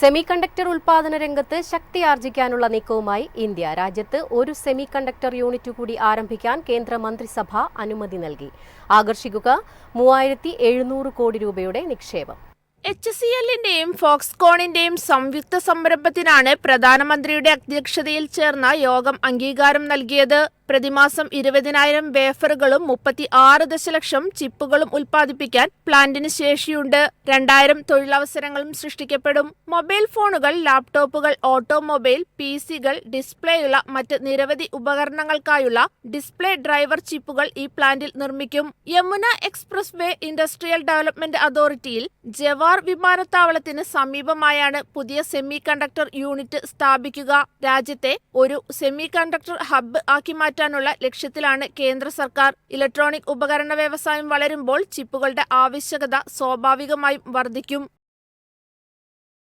Semi conductor ഉൽപാദന രംഗത്ത് ശക്തി ആർജിക്കാനുള്ള നീക്കവുമായി India. രാജ്യത്ത് ഒരു സെമി കണ്ടക്ടർ യൂണിറ്റ് കൂടി ആരംഭിക്കാൻ കേന്ദ്ര മന്ത്രിസഭ അനുമതി നൽകി. ആകർഷിക്കുക മൂവായിരത്തി കോടി രൂപയുടെ നിക്ഷേപം. എച്ച് സി എല്ലിന്റെയും ഫോക്സ്കോണിന്റെയും സംയുക്ത സംരംഭത്തിനാണ് പ്രധാനമന്ത്രിയുടെ അധ്യക്ഷതയിൽ ചേർന്ന യോഗം അംഗീകാരം നൽകിയത്. പ്രതിമാസം ഇരുപതിനായിരം വേഫറുകളും മുപ്പത്തി ആറ് ദശലക്ഷം ചിപ്പുകളും ഉൽപ്പാദിപ്പിക്കാൻ പ്ലാന്റിന് ശേഷിയുണ്ട്. രണ്ടായിരം തൊഴിലവസരങ്ങളും സൃഷ്ടിക്കപ്പെടും. മൊബൈൽ ഫോണുകൾ ലാപ്ടോപ്പുകൾ ഓട്ടോമൊബൈൽ പി സികൾ ഡിസ്പ്ലേയുള്ള മറ്റ് നിരവധി ഉപകരണങ്ങൾക്കായുള്ള ഡിസ്പ്ലേ ഡ്രൈവർ ചിപ്പുകൾ ഈ പ്ലാന്റിൽ നിർമ്മിക്കും. Yamuna express way industrial development അതോറിറ്റിയിൽ Jewar വിമാനത്താവളത്തിന് സമീപമായാണ് പുതിയ സെമി കണ്ടക്ടർ യൂണിറ്റ് സ്ഥാപിക്കുക. രാജ്യത്തെ ഒരു സെമി കണ്ടക്ടർ ഹബ്ബ് ആക്കി മാറ്റാനുള്ള ലക്ഷ്യത്തിലാണ് കേന്ദ്ര സർക്കാർ. ഇലക്ട്രോണിക് ഉപകരണ വ്യവസായം വളരുമ്പോൾ ചിപ്പുകളുടെ ആവശ്യകത സ്വാഭാവികമായും വർദ്ധിക്കും.